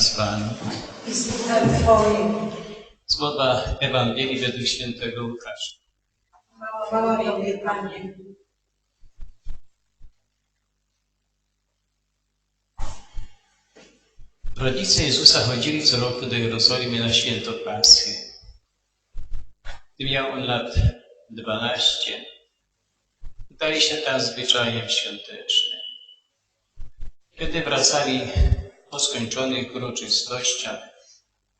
z Wami. i z duchem Twoim. Słowa Ewangelii według świętego Łukasza. Chwała Tobie, Panie. Rodzice Jezusa chodzili co roku do Jerozolimy na święto Paschy. Gdy miał on lat 12, udali się tam zwyczajem świątecznym. Kiedy wracali po skończonych uroczystościach,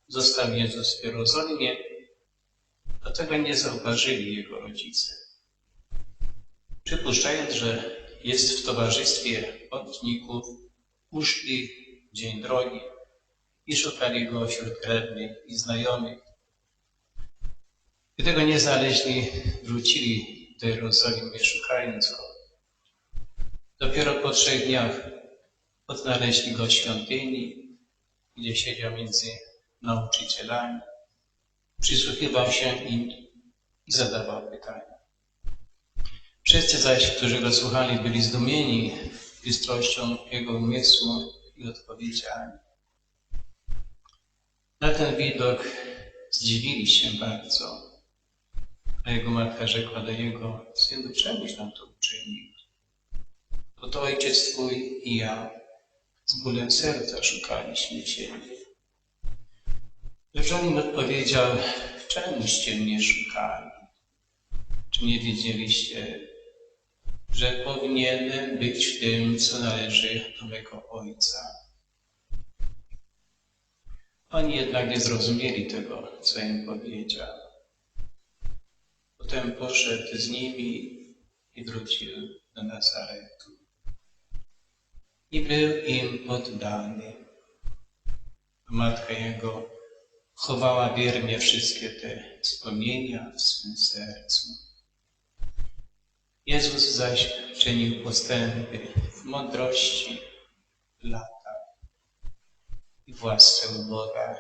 został Jezus w Jerozolimie, do tego nie zauważyli jego rodzice. Przypuszczając, że jest w towarzystwie pątników, uszli dzień drogi i szukali go wśród krewnych i znajomych. Gdy tego nie znaleźli, wrócili do Jerozolimy szukając go. Dopiero po trzech dniach odnaleźli go w świątyni, gdzie siedział między nauczycielami. Przysłuchiwał się im i zadawał pytania. Wszyscy zaś, którzy go słuchali, byli zdumieni bystrością jego umysłu i odpowiedziami. Na ten widok zdziwili się bardzo, a jego matka rzekła do jego, synu, czemuś nam to uczynił? Bo to ojciec twój i ja z bólem serca szukaliśmy Ciebie. Lecz odpowiedział, czemuście mnie szukali? Czy nie wiedzieliście, że powinienem być w tym, co należy do mego Ojca? Oni jednak nie zrozumieli tego, co im powiedział. Potem poszedł z nimi i wrócił do Nazaretu. I był im poddany. A matka jego chowała wiernie wszystkie te wspomnienia w swym sercu. Jezus zaś czynił postępy w mądrości, latach i w łasce u Boga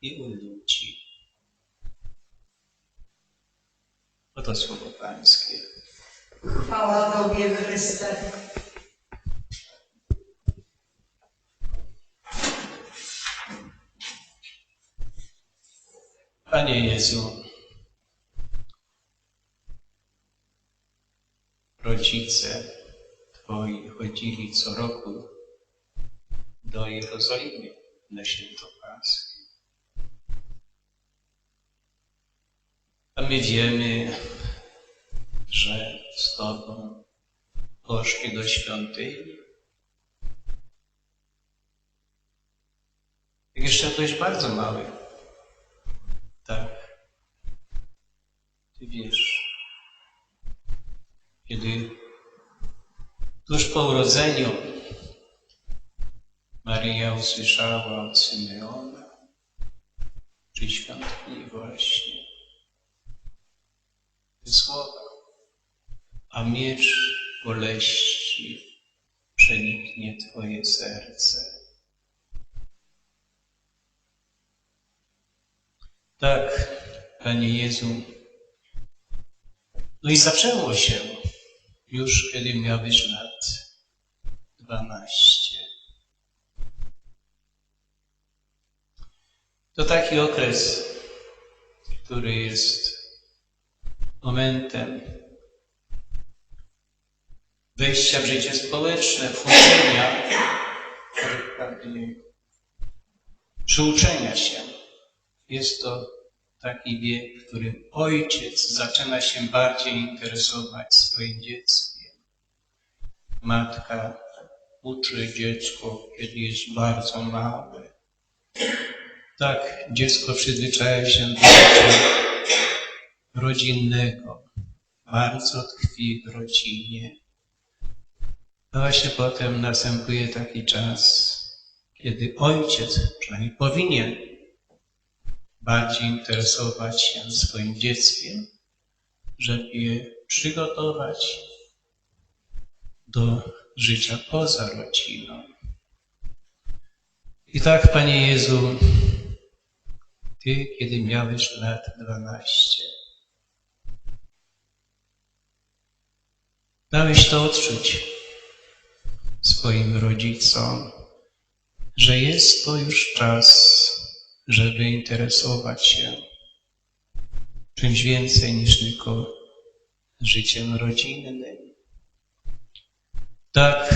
i u ludzi. Oto słowo Pańskie. Chwała Tobie, Chryste. Jezu, rodzice Twoi chodzili co roku do Jerozolimy na święto Paschy. A my wiemy, że z Tobą poszli do świątyni. Jeszcze byłeś bardzo mały, tak. Ty wiesz, kiedy tuż po urodzeniu Maryja usłyszała od Symeona przy świątyni właśnie te słowa, a miecz boleści przeniknie Twoje serce. Tak, Panie Jezu. No i zaczęło się już, kiedy miałeś lat dwanaście. To taki okres, który jest momentem wejścia w życie społeczne, wchodzenia, przyuczenia się. Jest to taki wiek, w którym ojciec zaczyna się bardziej interesować swoim dzieckiem. Matka uczy dziecko, kiedy jest bardzo małe. Tak, dziecko przyzwyczaja się do życia rodzinnego, bardzo tkwi w rodzinie. A właśnie potem następuje taki czas, kiedy ojciec, przynajmniej powinien, bardziej interesować się swoim dzieckiem, żeby je przygotować do życia poza rodziną. I tak, Panie Jezu, Ty, kiedy miałeś lat 12, dałeś to odczuć swoim rodzicom, że jest to już czas, żeby interesować się czymś więcej niż tylko życiem rodzinnym. Tak,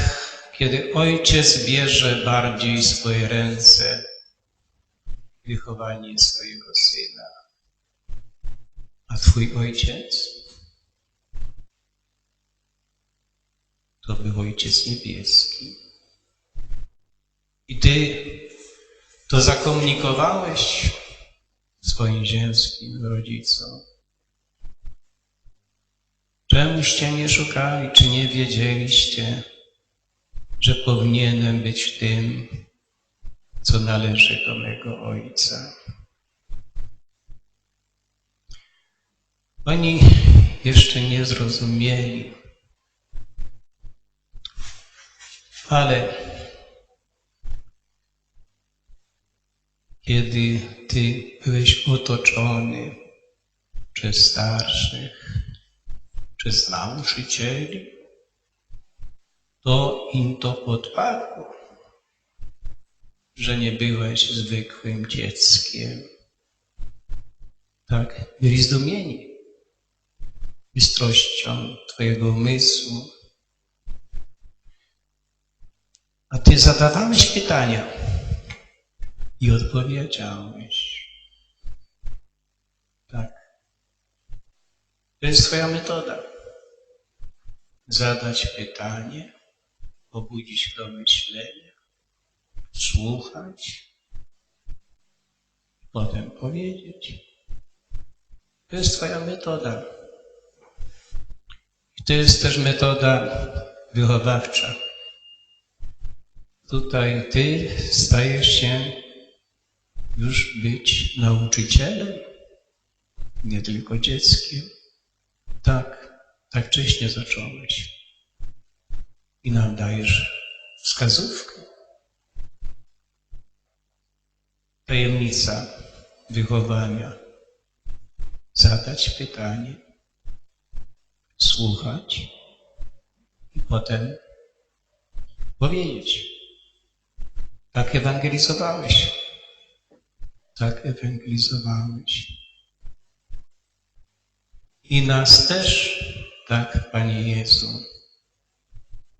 kiedy ojciec bierze bardziej swoje ręce wychowanie swojego syna, a twój ojciec to był ojciec niebieski. I ty to zakomunikowałeś swoim ziemskim rodzicom. Czemuście nie szukali, czy nie wiedzieliście, że powinienem być tym, co należy do mego Ojca? Oni jeszcze nie zrozumieli, ale kiedy Ty byłeś otoczony przez starszych, przez nauczycieli, to im to podpadło, że nie byłeś zwykłym dzieckiem. Tak, byli zdumieni bystrością Twojego umysłu. A Ty zadawałeś pytania i odpowiedziałeś. Tak. To jest Twoja metoda. Zadać pytanie, pobudzić do myślenia, słuchać, potem powiedzieć. To jest Twoja metoda. I to jest też metoda wychowawcza. Tutaj Ty stajesz się już być nauczycielem, nie tylko dzieckiem. Tak, tak wcześnie zacząłeś. I nam dajesz wskazówkę. Tajemnica wychowania. Zadać pytanie, słuchać i potem powiedzieć. Tak ewangelizowałeś. Tak ewangelizowałeś. I nas też tak, Panie Jezu,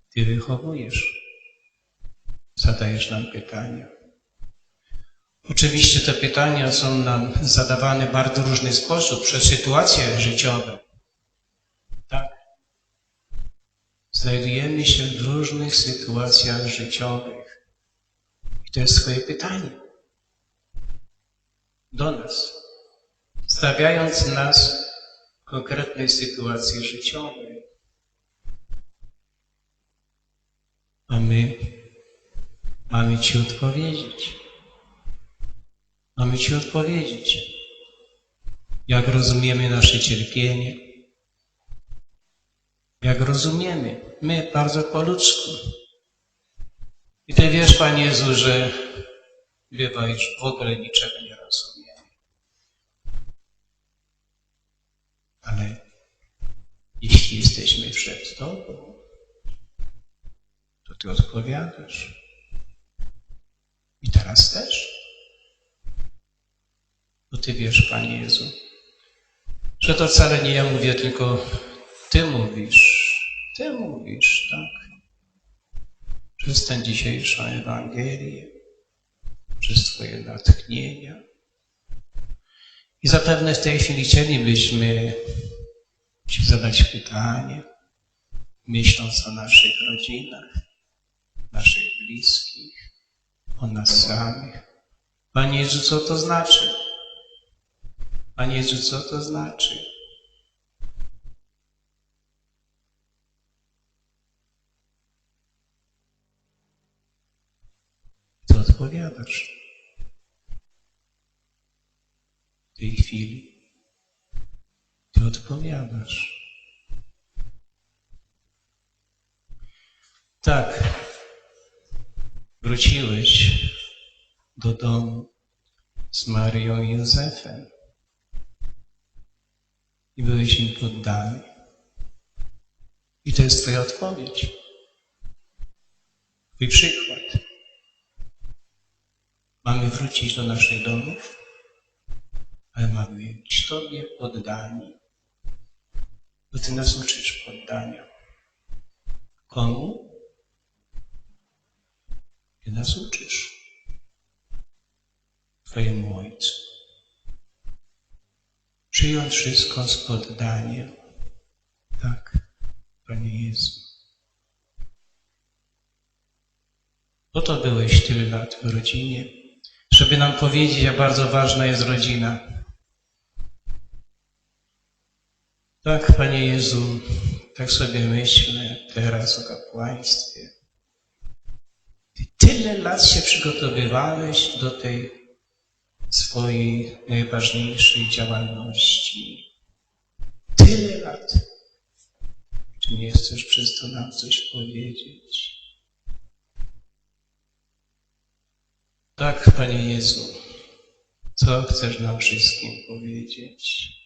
Ty wychowujesz. Zadajesz nam pytania. Oczywiście te pytania są nam zadawane w bardzo różny sposób, przez sytuacje życiowe. Tak. Znajdujemy się w różnych sytuacjach życiowych. I to jest Twoje pytanie do nas, stawiając nas w konkretnej sytuacji życiowej. A my mamy Ci odpowiedzieć. Mamy Ci odpowiedzieć, jak rozumiemy nasze cierpienie, jak rozumiemy, my bardzo po ludzku. I Ty wiesz, Panie Jezu, że bywa już w ogóle niczego nie rozumiemy. Ale jeśli jesteśmy przed Tobą, to Ty odpowiadasz. I teraz też. Bo Ty wiesz, Panie Jezu, że to wcale nie ja mówię, tylko Ty mówisz. Ty mówisz, tak? Przez tę dzisiejszą Ewangelię, przez Twoje natchnienia. I zapewne w tej chwili chcielibyśmy Ci zadać pytanie, myśląc o naszych rodzinach, naszych bliskich, o nas samych. Panie Jezu, co to znaczy? Panie Jezu, co to znaczy? Co odpowiadasz? W tej chwili Ty odpowiadasz. Tak, wróciłeś do domu z Marią i Józefem i byłeś im poddany. I to jest Twoja odpowiedź. Twój przykład. Mamy wrócić do naszych domów, ale mamy być Tobie poddani. Bo Ty nas uczysz poddania. Komu? Ty nas uczysz. Twojemu Ojcu. Przyjąć wszystko z poddaniem. Tak, Panie Jezu. Po to byłeś tyle lat w rodzinie, żeby nam powiedzieć, jak bardzo ważna jest rodzina. Tak, Panie Jezu, tak sobie myślę teraz o kapłaństwie. Ty tyle lat się przygotowywałeś do tej swojej najważniejszej działalności. Tyle lat. Czy nie chcesz przez to nam coś powiedzieć? Tak, Panie Jezu, co chcesz nam wszystkim powiedzieć?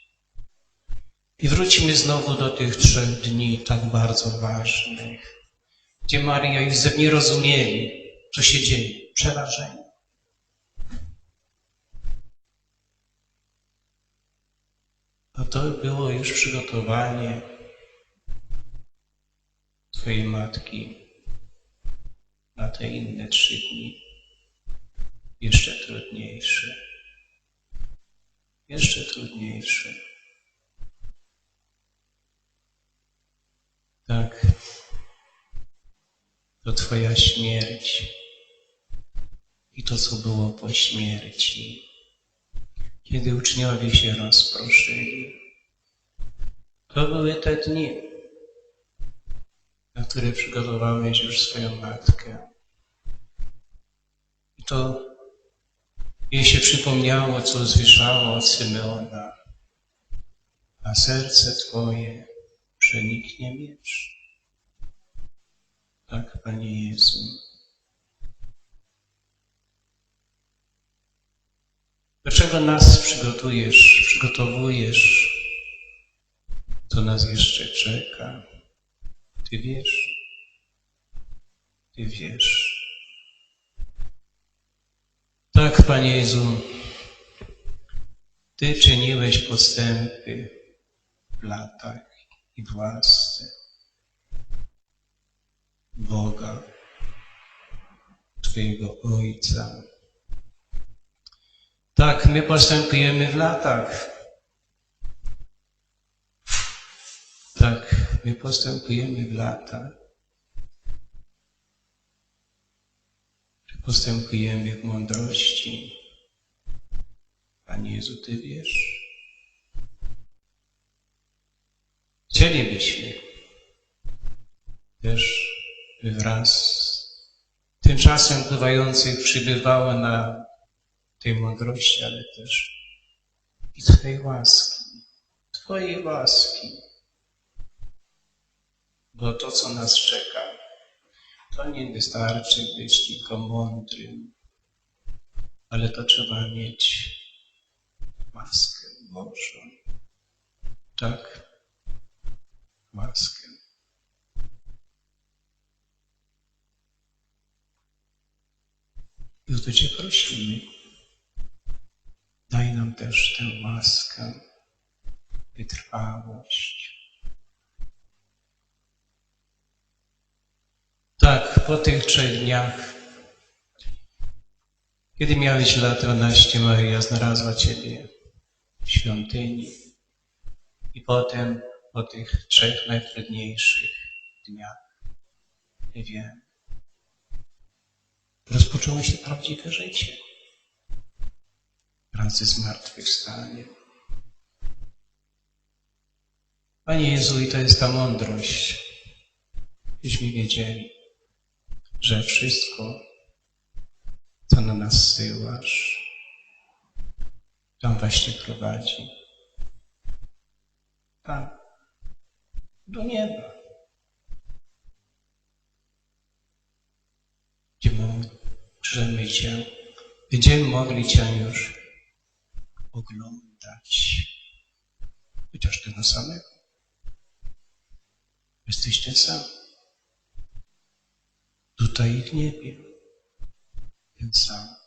I wrócimy znowu do tych trzech dni tak bardzo ważnych, gdzie Maria i Józef nie rozumieli, co się dzieje, przerażeni. A to było już przygotowanie Twojej matki na te inne trzy dni. Jeszcze trudniejsze. Jeszcze trudniejsze. Tak. To Twoja śmierć i to, co było po śmierci kiedy uczniowie się rozproszyli. To były te dni, na które przygotowałeś już swoją matkę. I to jej się przypomniało, co usłyszało od Symeona, a serce Twoje przeniknie miecz. Tak, Panie Jezu. Dlaczego nas przygotujesz, przygotowujesz, co nas jeszcze czeka? Ty wiesz. Ty wiesz. Tak, Panie Jezu, Ty czyniłeś postępy w latach i w łasce Boga, Twojego Ojca. Tak, my postępujemy w latach. Tak, my postępujemy w latach. Postępujemy w mądrości? Panie Jezu, Ty wiesz. Chcielibyśmy też by wraz z tymczasem pływających przybywało na tej mądrości, ale też i Twojej łaski. Twojej łaski. Bo to, co nas czeka, to nie wystarczy być tylko mądrym, ale to trzeba mieć łaskę Bożą. Tak, łaskę. I o to Cię prosimy. Daj nam też tę łaskę, wytrwałość. Tak, po tych trzech dniach, kiedy miałeś lat 12, Maria znalazła Ciebie w świątyni. I potem, po tych trzech najtrudniejszych dniach, wiem, rozpoczęło się prawdziwe życie wraz ze zmartwychwstaniem. Panie Jezu, i to jest ta mądrość, byśmy wiedzieli, że wszystko, co na nas zsyłasz, tam właśnie prowadzi. Tam, do nieba. Gdzie możemy Cię, będziemy mogli Cię już oglądać. Chociaż tego samego. Jesteś ten sam. Tutaj w niebie. Ten sam.